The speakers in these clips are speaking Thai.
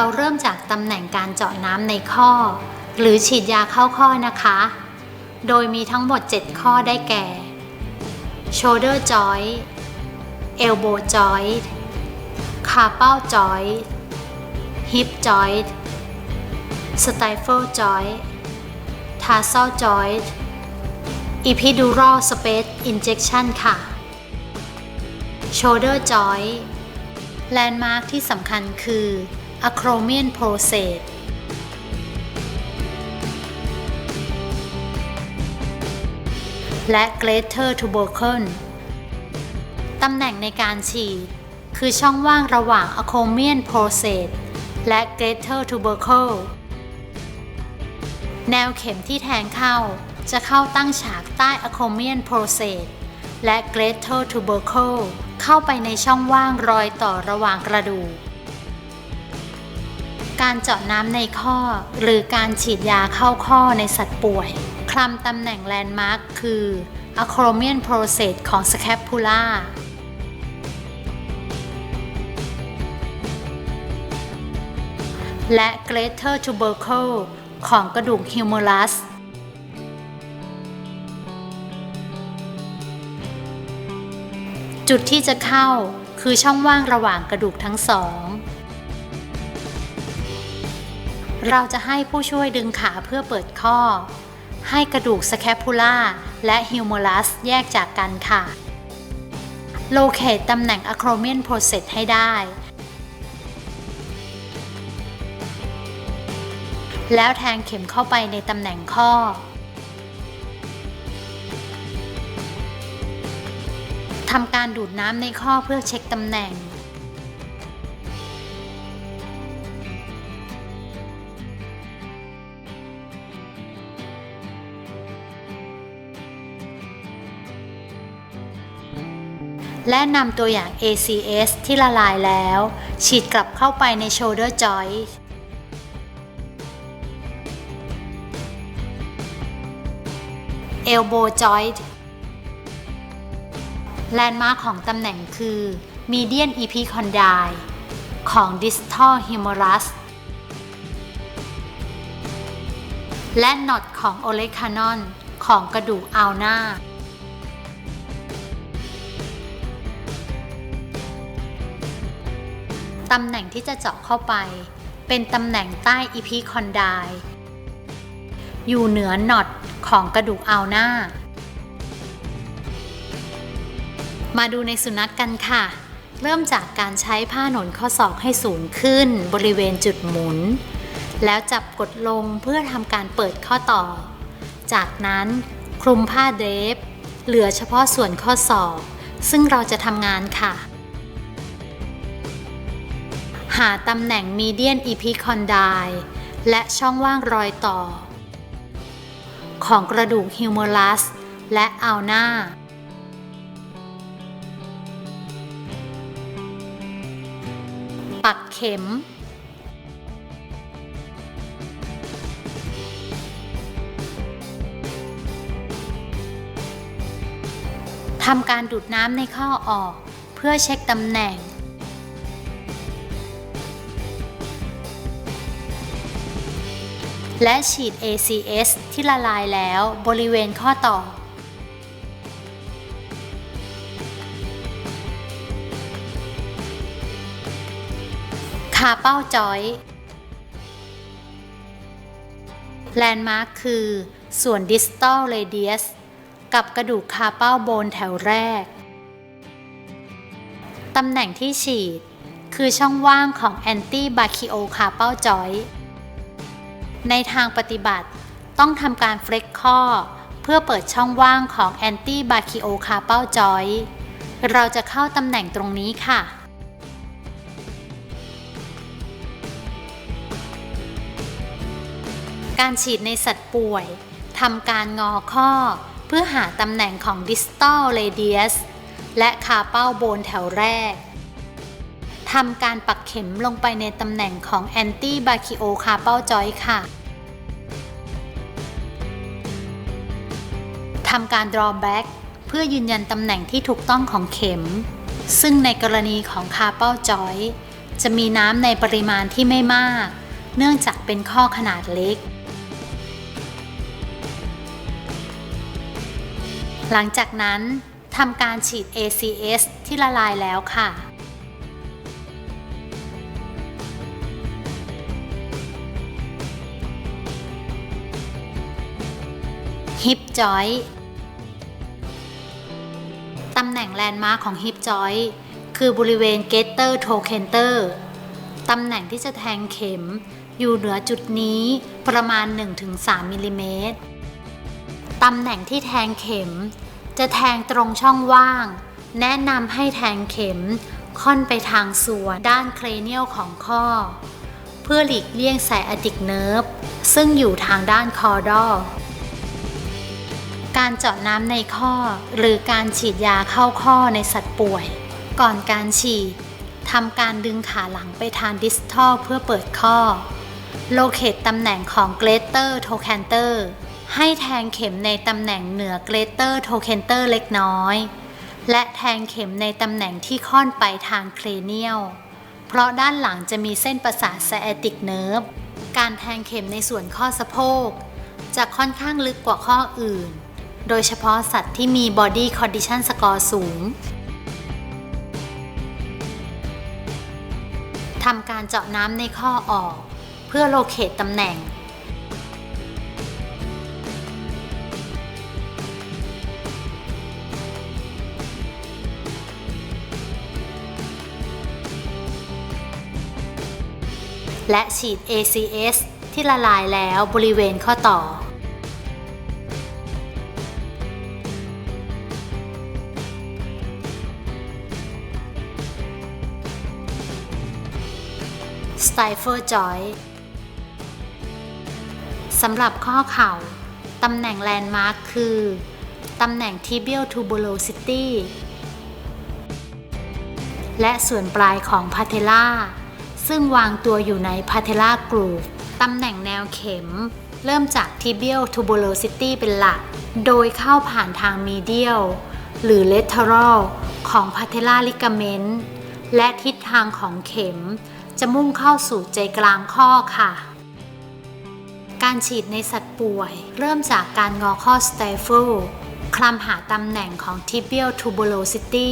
เราเริ่มจากตำแหน่งการเจาะน้ำในข้อ หรือฉีดยาเข้าข้อนะคะ โดยมีทั้งหมด 7 ข้อได้แก่ shoulder joint elbow joint carpal joint hip joint stifle joint tarsal joint epidural space injection ค่ะ shoulder joint แลนด์มาร์คที่สำคัญคือ acromion process และ greater tubercle ตำแหน่งในการฉีด คือช่องว่างระหว่าง acromion process และ greater tubercle แนวเข็มที่แทงเข้าจะเข้าตั้งฉากใต้ acromion process และ greater tubercle เข้าไปในช่องว่างรอยต่อระหว่างกระดูก การเจาะน้ำในข้อ หรือการฉีดยาเข้าข้อในสัตว์ป่วย คลำตำแหน่งแลนด์มาร์คคือ acromion process ของ scapula และ greater tubercle ของกระดูก humerus จุดที่จะเข้าคือช่องว่างระหว่างกระดูกทั้งสอง เราจะให้ผู้ช่วยดึงขาเพื่อเปิดข้อ ให้กระดูกสแคปูล่าและฮิวโมลัสแยกจากกันค่ะ โลเคตตำแหน่งอะโครเมียนโปรเซสให้ได้ แล้วแทงเข็มเข้าไปในตำแหน่งข้อทำการดูดน้ำในข้อเพื่อเช็คตำแหน่ง และนำตัวอย่าง ACS ที่ละลายแล้ว ฉีดกลับเข้าไปใน shoulder joint elbow joint แลนด์มาร์คของตำแหน่งคือ median epicondyle ของ distal humerus และ knot ของ olecranon ของกระดูกอัลนา ตำแหน่งที่จะเจาะเข้าไป เป็นตำแหน่งใต้อีพีคอนไดอยู่เหนือน็อตของกระดูกอัลนามาดูในสุนัขกกันค่ะ เริ่มจากการใช้ผ้าหนนข้อศอกให้สูงขึ้น บริเวณจุดหมุน แล้วจับกดลงเพื่อทำการเปิดข้อต่อ จากนั้นคลุมผ้าเดฟเหลือเฉพาะส่วนข้อศอก ซึ่งเราจะทำงานค่ะ หาตำแหน่ง median epicondyle และช่องว่างรอยต่อ ของกระดูกฮิวเมอรัสและอัลนาปักเข็ม ทำการดูดน้ำในข้อออก เพื่อเช็คตำแหน่ง และฉีด ACS ที่ละลายแล้วบริเวณข้อต่อขาเป้าจอย แลนด์มาร์คคือส่วน distal radius กับกระดูกคาเป้าโบนแถวแรก ตำแหน่งที่ฉีดคือช่องว่างของ anti b a c h i o c a r p a l joint ในทางปฏิบัติ ต้องทำการเฟล็กข้อ เพื่อเปิดช่องว่างของ anti b a c h i o c a r p a l joint เราจะเข้าตำแหน่งตรงนี้ค่ะการฉีดในสัตว์ป่วยทำการงอข้อ เพื่อหาตำแหน่งของ distal radius และคาเป้าโบนแถวแรกทำการปักเข็มลงไปในตำแหน่งของ anti b a c h i o c a r p a l joint ค่ะ ทำการ drawback เพื่อยืนยันตำแหน่งที่ถูกต้องของเข็ม ซึ่งในกรณีของ carpal joint จะมีน้ำในปริมาณที่ไม่มาก เนื่องจากเป็นข้อขนาดเล็ก หลังจากนั้นทำการฉีด ACS ที่ละลายแล้วค่ะฮิปจอย แลนด์มาร์คของฮิปจอยคือบริเวณเกตเตอร์โทเคนเตอร์ตำแหน่งที่จะแทงเข็ม อยู่เหนือจุดนี้ประมาณ 1-3มิลลิเมตรตำแหน่งที่แทงเข็ม จะแทงตรงช่องว่าง แนะนำให้แทงเข็มค่อนไปทางส่วนด้านเครเนียลของข้อ เพื่อหลีกเลี่ยงสายอติกเนิร์ฟซึ่งอยู่ทางด้านคอดอ การเจาะน้ำในข้อ หรือการฉีดยาเข้าข้อในสัตว์ป่วย ก่อนการฉีดทำการดึงขาหลังไปทางดิสทอลเพื่อเปิดข้อ โลเคตตำแหน่งของเกรเตอร์โทแคนเตอร์ให้แทงเข็มในตำแหน่งเหนือเกรเตอร์โทเคนเตอร์เล็กน้อย และแทงเข็มในตำแหน่งที่ค่อนไปทางเครเนียล เพราะด้านหลังจะมีเส้นประสาทไซแอติกเนิร์ฟ การแทงเข็มในส่วนข้อสะโพก จะค่อนข้างลึกกว่าข้ออื่น โดยเฉพาะสัตว์ที่มี Body Condition Score สูงทำการเจาะน้ำในข้อออก เพื่อโลเคตตำแหน่ง และฉีด ACS ที่ละลายแล้วบริเวณข้อต่อ Stifle Joint สำหรับข้อเข่า ตำแหน่งแลนด์มาร์คคือ ตำแหน่ง tibial tuberosity และส่วนปลายของพาเทล่าซึ่งวางตัวอยู่ในพาเทล่ากรูฟตำแหน่งแนวเข็ม เริ่มจาก tibial tuberosity เป็นหลัก โดยเข้าผ่านทาง medial หรือ lateral ของพาเทล่าลิกาเมนต์และทิศทางของเข็ม จะมุ่งเข้าสู่ใจกลางข้อค่ะ การฉีดในสัตว์ป่วย เริ่มจากการงอข้อ stifle คลำหาตำแหน่งของ tibial tuberosity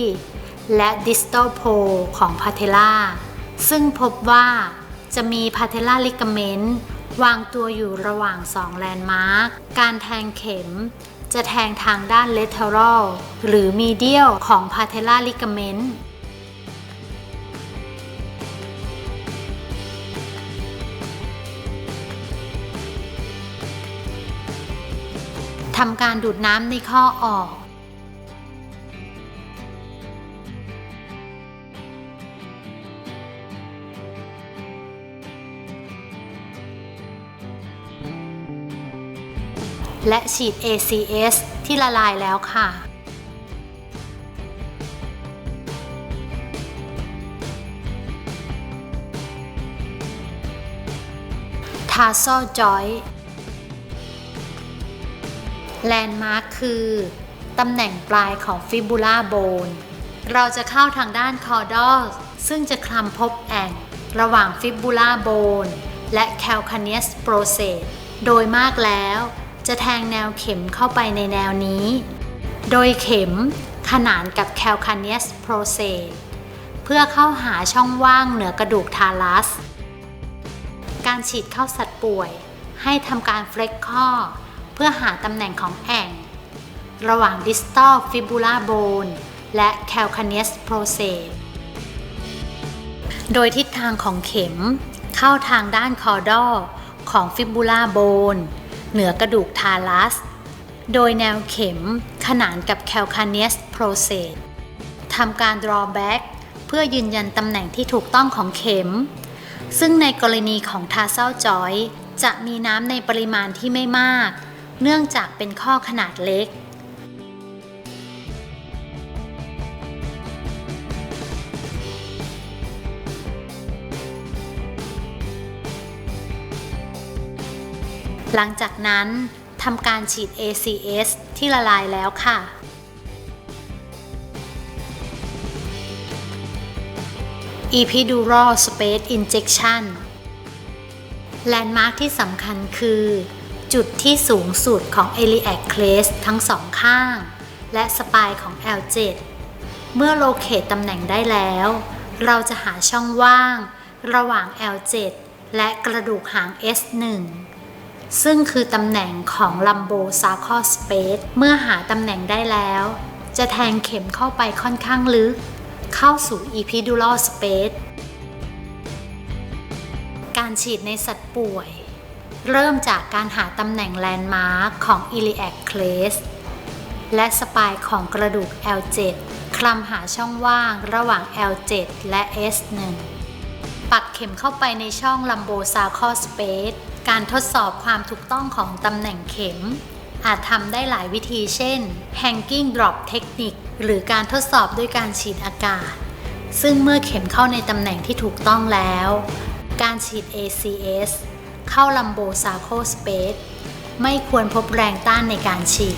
และ distal pole ของ patella ซึ่งพบว่าจะมี patella ligament วางตัวอยู่ระหว่างสองแลนด์มาร์ก การแทงเข็มจะแทงทางด้าน lateral หรือ medial ของ patella ligament ทำการดูดน้ำในข้อออก และฉีด ACS ที่ละลายแล้วค่ะทาร์โซจอย แลนด์มาร์คคือตำแหน่งปลายของฟิบูล่าโบน เราจะเข้าทางด้านคอร์ดอลซึ่งจะคลำพบแอ่งระหว่างฟิบูล่าโบน และแคลคาเนียสโปรเซสโดยมากแล้ว จะแทงแนวเข็มเข้าไปในแนวนี้ โดยเข็มขนานกับแคลคาเนียสโปรเซสเพื่อเข้าหาช่องว่างเหนือกระดูกทาลัส การฉีดเข้าสัตว์ป่วย ให้ทำการเฟล็กข้อ เพื่อหาตำแหน่งของแอ่ง ระหว่าง distal fibula bone และ calcaneus process โดยทิศทางของเข็ม เข้าทางด้านคอร์ดอของ fibula bone เหนือกระดูกทาลัส โดยแนวเข็มขนานกับ calcaneus process ทำการ drawback เพื่อยืนยันตำแหน่งที่ถูกต้องของเข็ม ซึ่งในกรณีของทาเซลจอย จะมีน้ำในปริมาณที่ไม่มาก เนื่องจากเป็นข้อขนาดเล็ก หลังจากนั้นทำการฉีด ACS ที่ละลายแล้วค่ะอ epidural space injection แลนด์มาร์คที่สำคัญคือ จุดที่สูงสุดของ iliac crest ทั้งสองข้าง และสปายของ L7 เมื่อโลเคตตำแหน่งได้แล้ว เราจะหาช่องว่างระหว่าง L7 และกระดูกหาง S1 ซึ่งคือตำแหน่งของ lumbo sarcal space เมื่อหาตำแหน่งได้แล้ว จะแทงเข็มเข้าไปค่อนข้างลึก เข้าสู่ epidural space การฉีดในสัตว์ป่วย เริ่มจากการหาตำแหน่งแลนด์มาร์คของ iliac crest และสปายของกระดูก L7 คลำหาช่องว่างระหว่าง L7 และ S1 ปักเข็มเข้าไปในช่อง lumbosacral space การทดสอบความถูกต้องของตำแหน่งเข็ม อาจทำได้หลายวิธีเช่น hanging drop technique หรือการทดสอบด้วยการฉีดอากาศ ซึ่งเมื่อเข็มเข้าในตำแหน่งที่ถูกต้องแล้ว การฉีด ACS เข้าลำโบซาโคสเปซไม่ควรพบแรงต้านในการฉีด